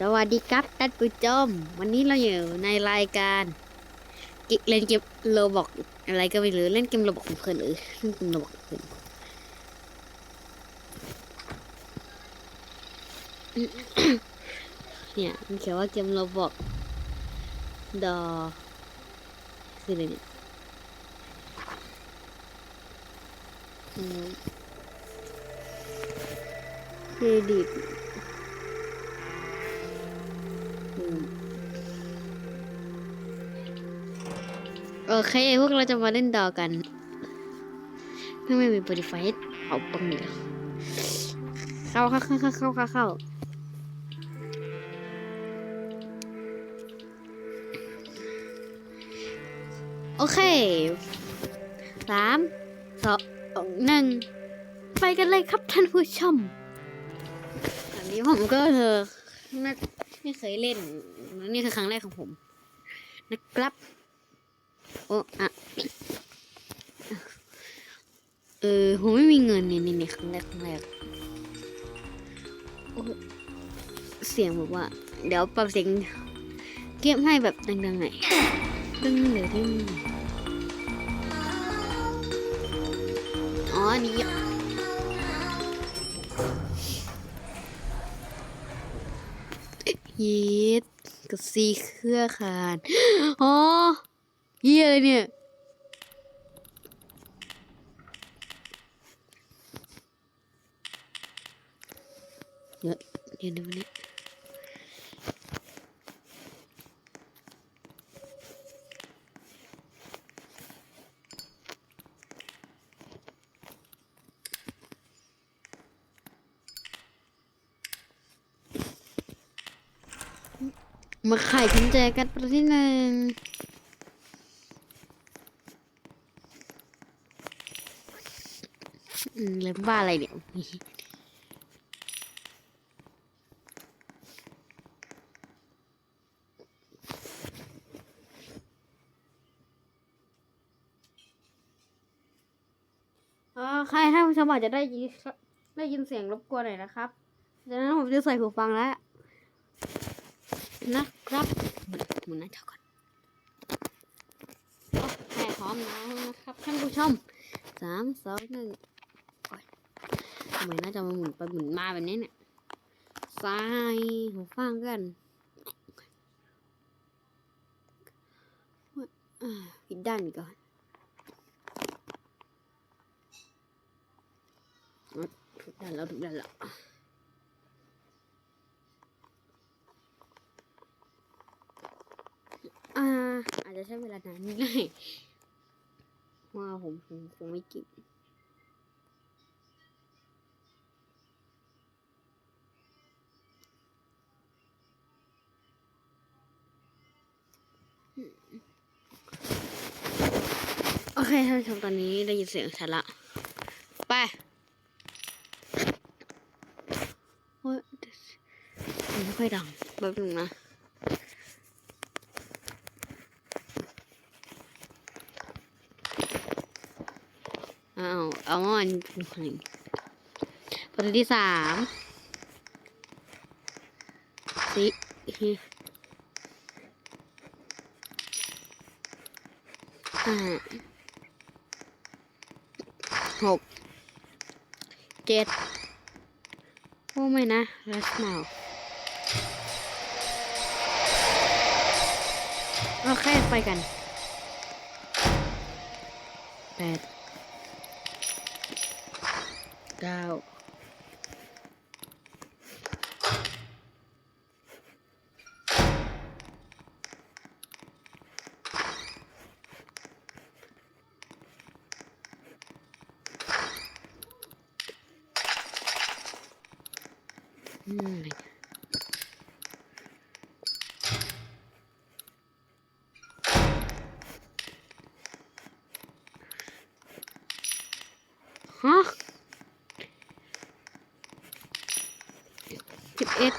สวัสดีครับท่านผู้ชมวันนี้เราอยู่ในรายการเล่นเกมโรบอกอะไรก็ไม่รู้เล่นเกมโรบอกเพลินเออเล่นเกมโรบอกเพลินเนี่ยมันเขียนว่าเกมโรบอกดอคืออะไรเนี่ยเครดิต โอเค พวกเราจะมาเล่นดอกันถ้าไม่มี Spotify เอาปังนี่เข้าเข้าเข้าเข้าเข้าเข้าเข้าโอเคสามสองหนึ่งไปกันเลยครับท่านผู้ชมอันนี้ผมก็เออน่าไม่เคยเล่นนี่คือครั้งแรกของผม นะครับ โอ้อะเออผมไม่มีเงินเนี่ยนี่นี่ครั้งแรกครั้งแรกโอ้เสียงแบบว่า เดี๋ยวปรับเสียงเก็บให้แบบดังๆหน่อยดึงเดี๋ยวดึงอ๋อนนี่ยีดกับซีเครือขานอ๋อ เยี่ยอะไรเนี่ย เดี๋ยวเดี๋ยวนี้มาไขกุญแจกันประเที่หนึ่งอืม เล่นบ้าอะไรเนี่ยเออใครถ้าผู้ชมอาจจะได้ยินได้ยินเสียงรบกวนหน่อยนะครับดังนั้นผมจะใส่หูฟังแล้วนะครับหมุนหน้าจอก่อนโอเคพร้อมแล้วนะครับท่านผู้ชมสามสองหนึ่งโอ๊ย ทำไมหน่าจะมาหมุนไปหมุนมาแบบนี้เนี่ยใส่หูฟังกันอ่าปิดด้านก่อนถูกด้านแล้วถูกด้านแล้วอาจจะใช้เวลานานนิดหน่อยว่าผมผมคงไม่กิน โอเคท่านผู้ชมตอนนี้ได้ยินเสียงชัดละ ไปโอ้ยไม่ค่อยดังแป๊บนึงนะเอ้าเอามาอันเป็นใครประตูที่สามสี่ห้าหก เจ็ดโอ้ไม่นะรัสมาโอเคไปกันแปดเก้าอืม ฮะ สิบเอ็ด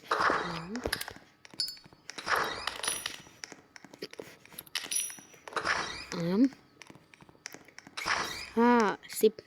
สามห้า สิ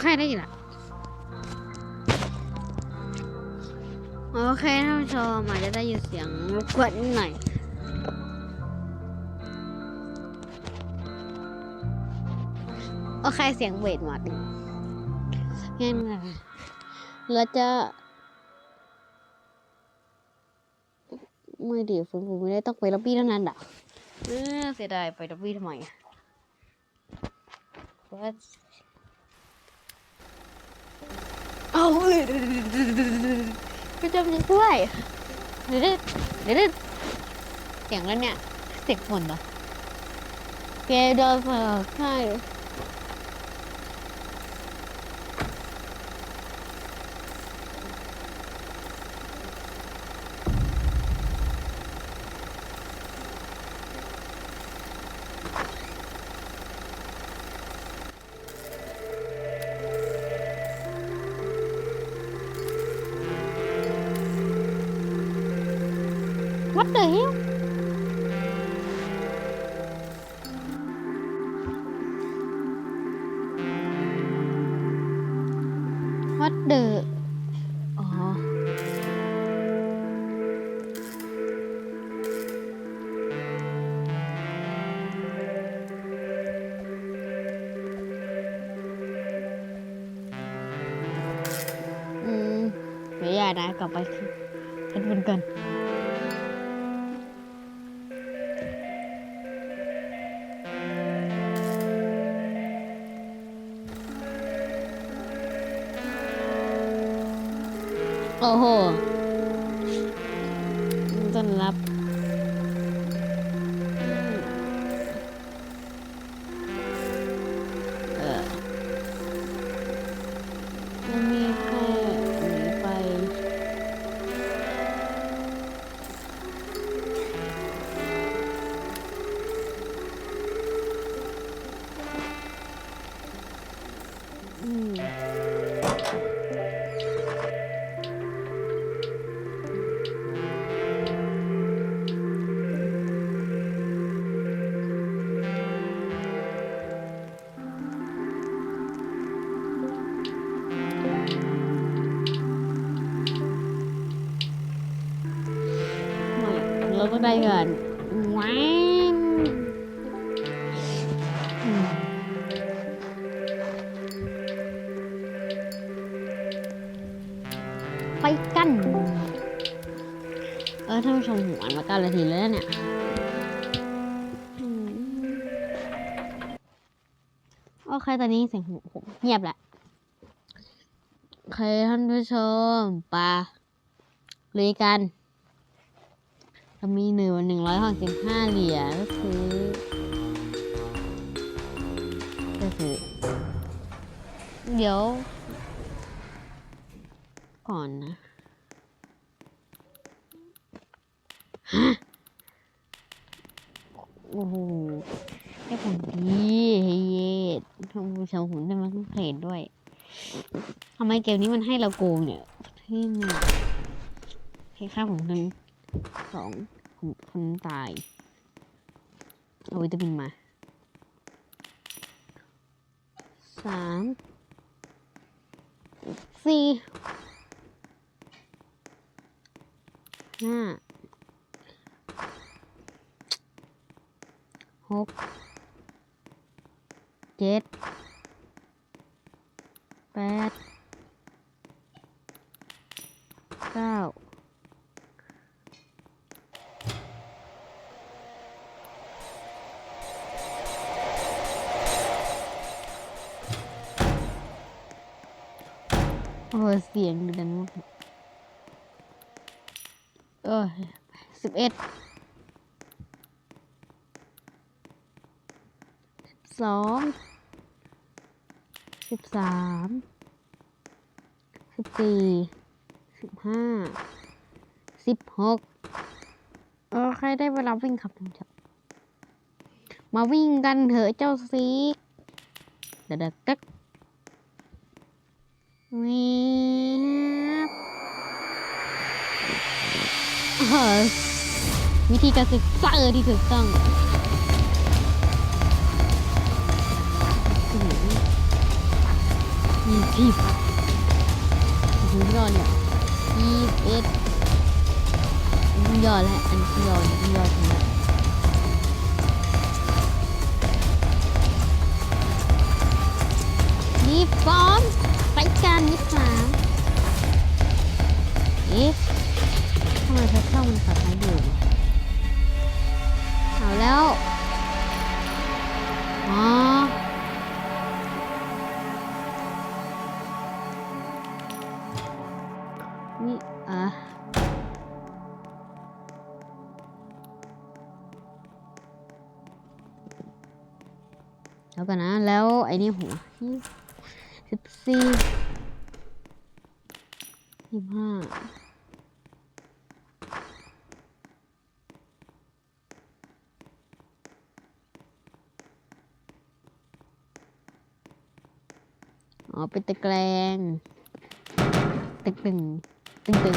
โอเคได้ยินละโอเคท่านผู้ชมอาจจะได้ยินเสียงรบกวนนิดหน่อยโอเคเสียงเวทมดิงั้นนะเราจะไม่ดีฟื้นฟูไม่ได้ต้องไปล็อบบี้เท่านั้นด่ะเออเสียดายไปล็อบบี้ทำไมอะว่าเอาเลย ก็จะมีกล้วยเดี๋ยวเดี๋ยวเดี๋ยวเสียงแล้วเนี่ยเสียงฝนเหรอเกโดนฝนใช่ ไม่อยากนะกลับไปเฮ็ดบุญกันโอ้โห ไม่เราก็ได้เงินว้าวไปกัน เออท่านผู้ชมผมอ่านมาเก้านาทีแล้วเนี่ยโอเคตอนนี้เสียงผมผมเงียบแหละโอเคท่านผู้ชมไปาลุยกัน เรมีหนึ่งหนึ่งร้อยหกสิบห้าเหรียญก็คือก็คือเดี๋ยว ก่อนนะฮะโอ้โหได้ผลดีเย็ดทำผู้ชมหุ่นได้มาเพลดด้วยทำไมเกมนี้มันให้เราโกงเนี่ยที่นี่ค่าผมหนึ่ง สองคนคนตาย เอาวิตามินมาสามสี่ห้าหกเจ็ดแปด โอ้เสียงดังมากเออสิบเอ็ดสองสิบสามสิบสี่สิบห้าสิบหกโอเคได้เวลาวิ่งครับท่านมาวิ่งกันเถอะเจ้าซีกเด็กๆกัก เออวิธีการศึกษาที่ถูกต้องยี่สิบถึงยอดเนี่ยยี่สิบเอ็ดยอดแล้วอันนี้ยอดยอดถึงแล้วยี่สิบสอง ไปกันยี่สิบสามเอ๊ะทำไมเพชรเข้ามันขับท้ายอยู่เอาแล้ว อ๋อ นี่ อะแล้วกันนะ แล้วไอ้นี่หัวยี่สิบสี่ ยี่ห้าอ๋อ เป็นตะแกรงตึงตึงตึงตึง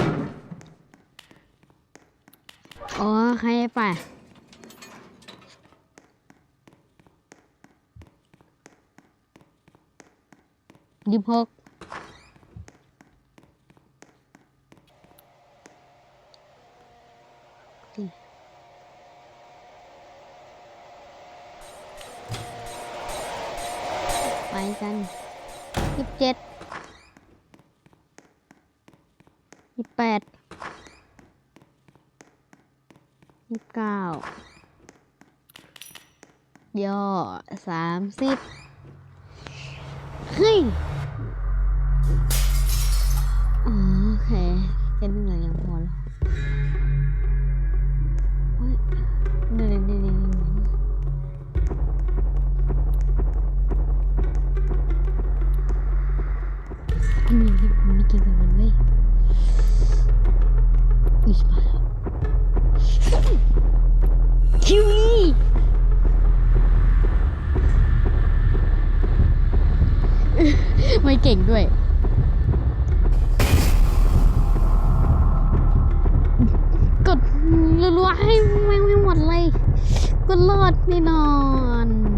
อ๋อใครไปยี่สิบหก กันยี่สิบเจ็ดยี่สิบแปดยี่สิบเก้าย่อสามสิบ มันมีมันมีเกมแบบนั้นเว้ยอุ๊ยมาแล้วคิวนี่ไม่เก่งด้วยกดรัวๆให้แม่งไม่หมดเลยก็รอดแน่นอน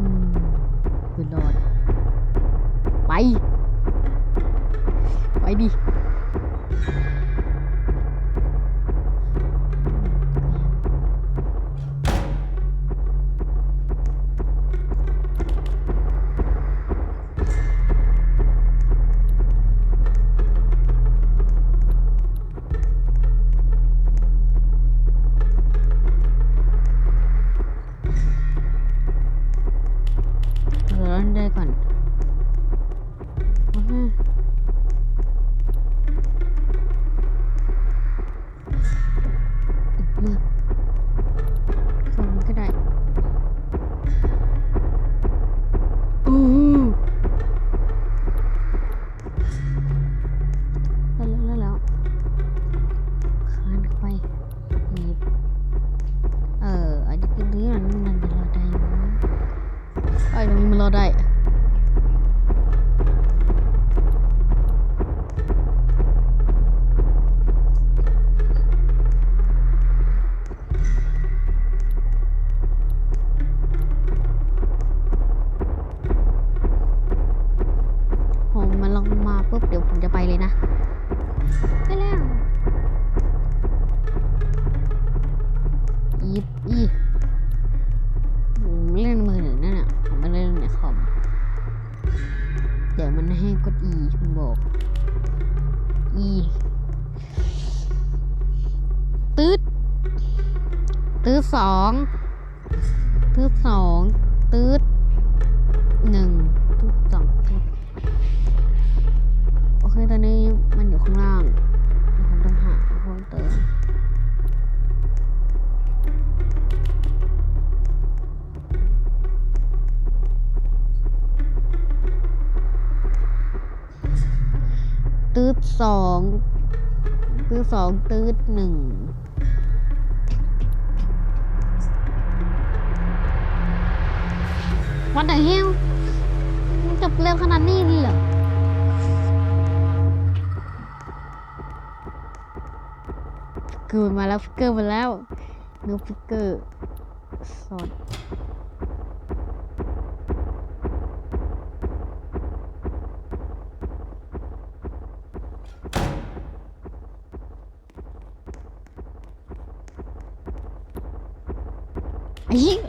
สองตืดสองตืดหนึ่งตืดสองตืดโอเคตอนนี้มันอยู่ข้างล่างเดี๋ยวผมต้องหาเพิ่มเติมตืดสองตืดสองตืดหนึ่ง What the hell มันจบเร็วขนาดนี้เลยเหรอเกิดมาแล้วเกอร์มาแล้วนูฟิกเกอร์สอดไอ้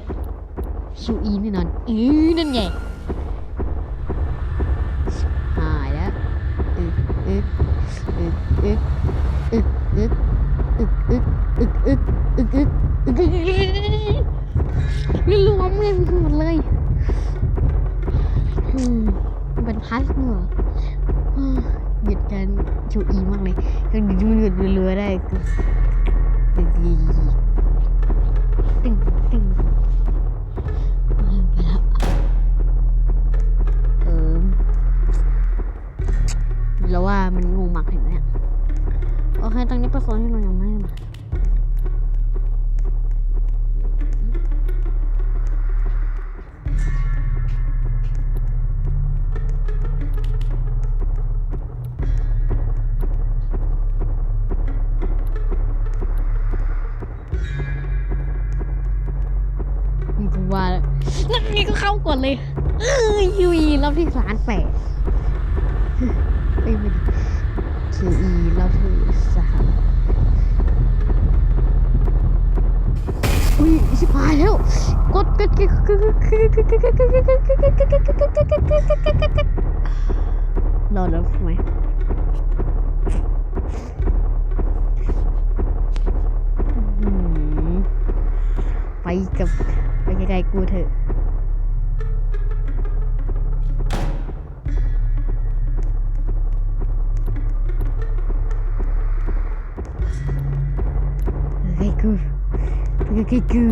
กลๆกู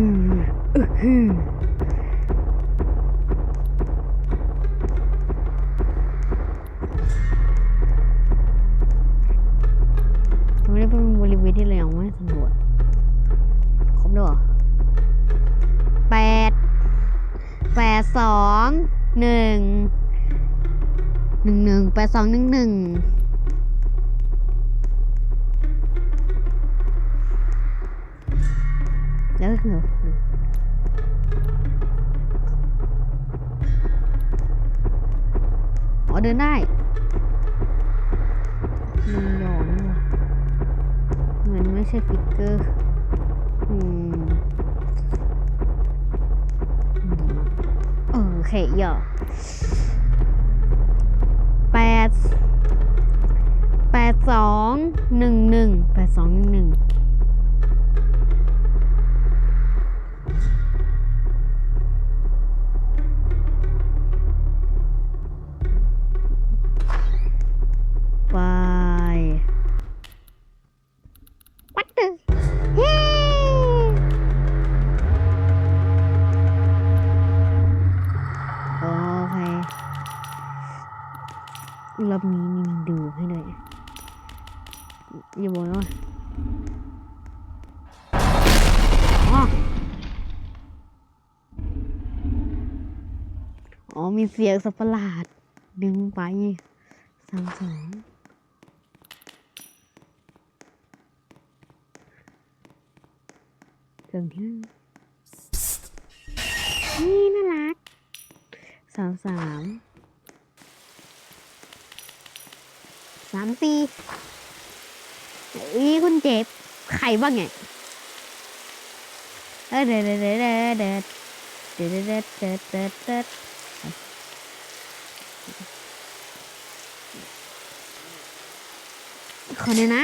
อือหือตรงนี้เป็นบริเวณที่เรายังไม่สำรวจครบด้วยเหรอแปดแปดสองหนึ่งหนึ่งหนึ่งแปดสองหนึ่งหนึ่ง อเดินได้มันหยอนมันไม่ใช่ฟิกเกอร์อืมโอเคเหรอแปดแปดสองหนึ่งหนึ่งแปดสองหนึ่งหนึ่ง อ๋อมีเสียงสัประหลาดดึงไปสามสองเครื่องที่นี่น่ารักสามสามสามสี่อีคุณเจ็บใครบ้างไงเออเด็ดเด็ดเด็ดเด็ดเด็ดเด็ดเด็ดเด็ดเด็ดเด็ด ขอเนี่ยนะ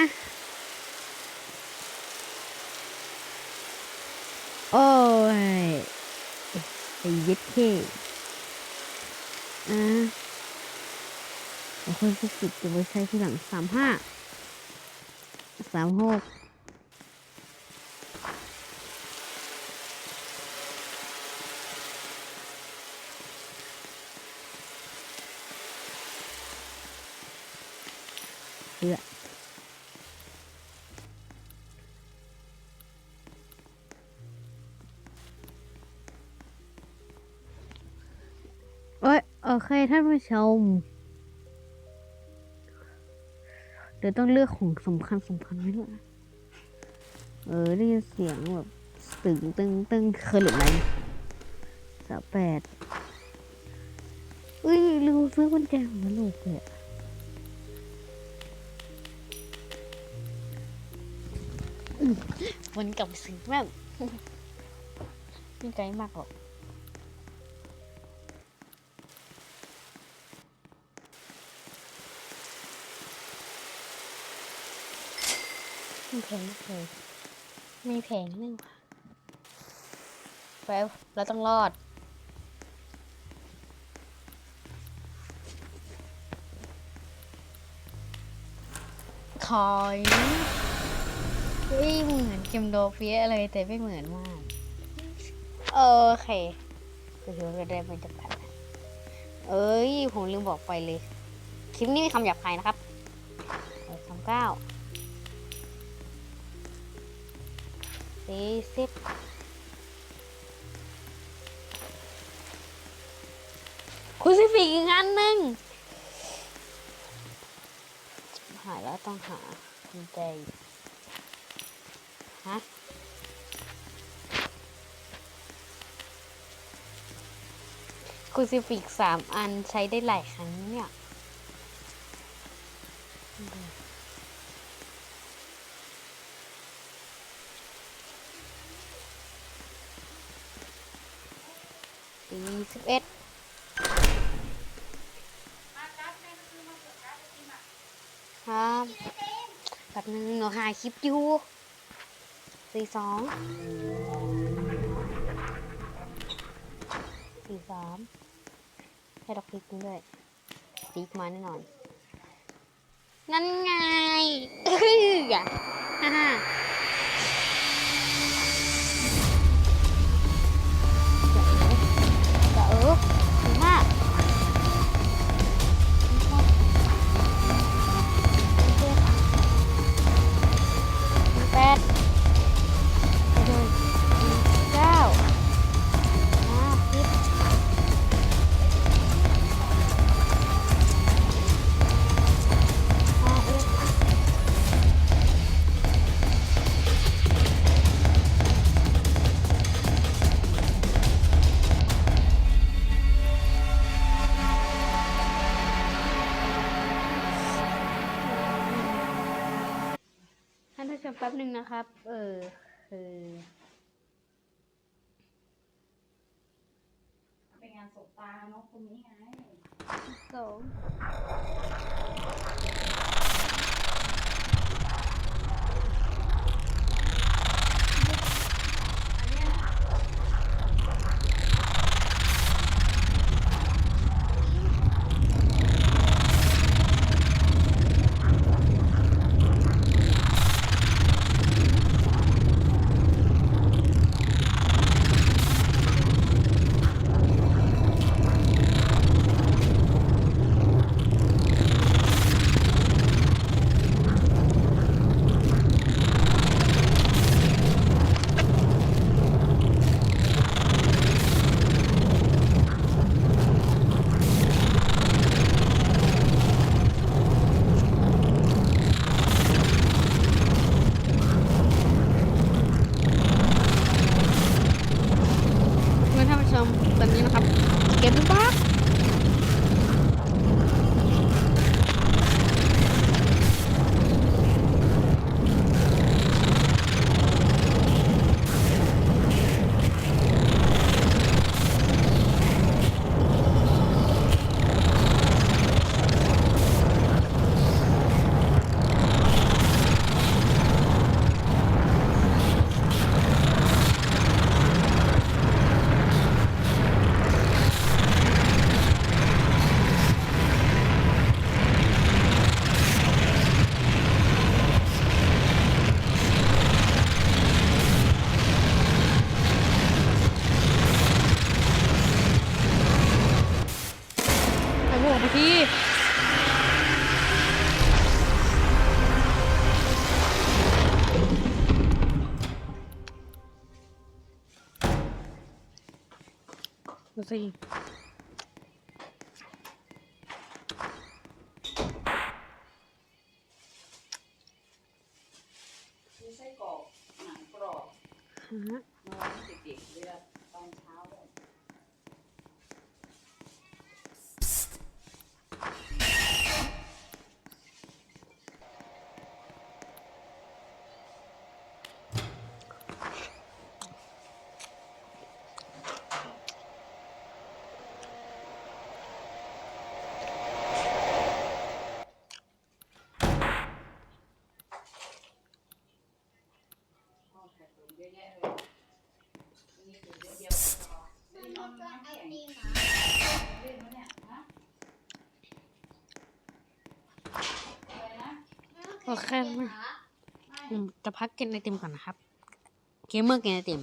โอ้ยไอ้ยึดเท่อ่าคนที่สิบจะไปใช้ที่หลังสามห้าสามหกเพื่อ อ้ยโอเคท่านผู้ชม เดี๋ยวต้องเลือกของสำคัญสำคัญไว้ด้วยนะเออได้ยินเสียงแบบตึงตึงตึงเคยหรือไรสาแปดอุ้ยลืมซื้อกุญแจของมันลูกเลยอะอืมวนกลับซื้อแม่ไม่ไกลมากหรอก ม่แพงเลยไม่แพงนึงว่ะไปเราต้องรอดคอยอุ้ยเหมือนเกมโดเฟียเลยแต่ไม่เหมือนมากโอเคก็ถือว่าได้บรรยากาศเอ้ย ผมลืมบอกไปเลย คลิปนี้มีคำหยาบคายนะครับคำเก้า สี่สิบคุณสิฟิกอีกอันหนึ่งหายแล้วต้องหากุญแจฮะคูซิฟิกสามอันใช้ได้หลายครั้งเนี่ย สิบเอ็ดครับแบบนึงหนูหาคลิปอยู่สี่สองสี่สามให้ดอกพริกด้วยพริกมาแน่นอน นั่นไงเอ้ยอะฮ่า นกตรงนี้ไง สอง สิซื้อไส้กรอกหนังกรอบฮะเมื่อวานเด็กๆเวลาตอนเช้าเลย เอาไข่ตุ๋นเยอะแยะเลยมีตุ๋นเดียวๆก็พอซื้อน้ำน้ำแข็งเล่นมั้ยเนี่ยฮะอะไรนะ โอเคผมจะพักกินไอติมก่อนนะครับ เกมเมอร์กินไอติม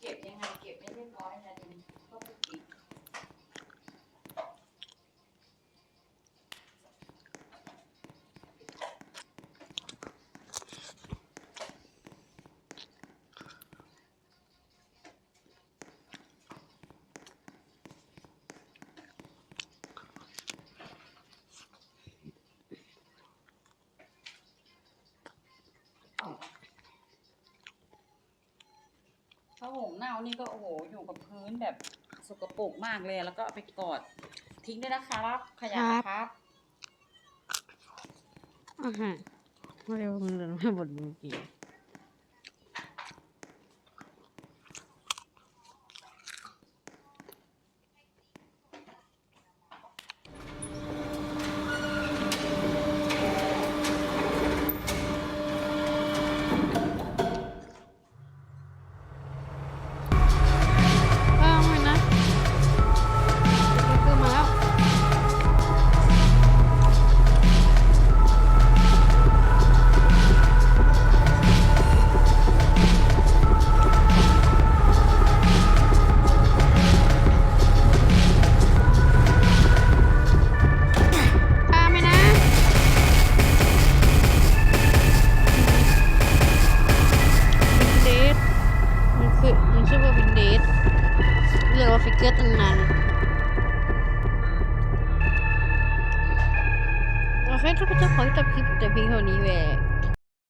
เก็บยังไงเก็บไม่เรียบร้อยนะดิก็ไปติด ผ้าห่มเน่านี่ก็โอ้โหอยู่กับพื้นแบบสกปรกมากเลย แล้วก็เอาไปกอด ทิ้งด้วยนะครับขยะนะครับอ่าฮะไม่ได้ว่ามึงเดินมาบนมือกี้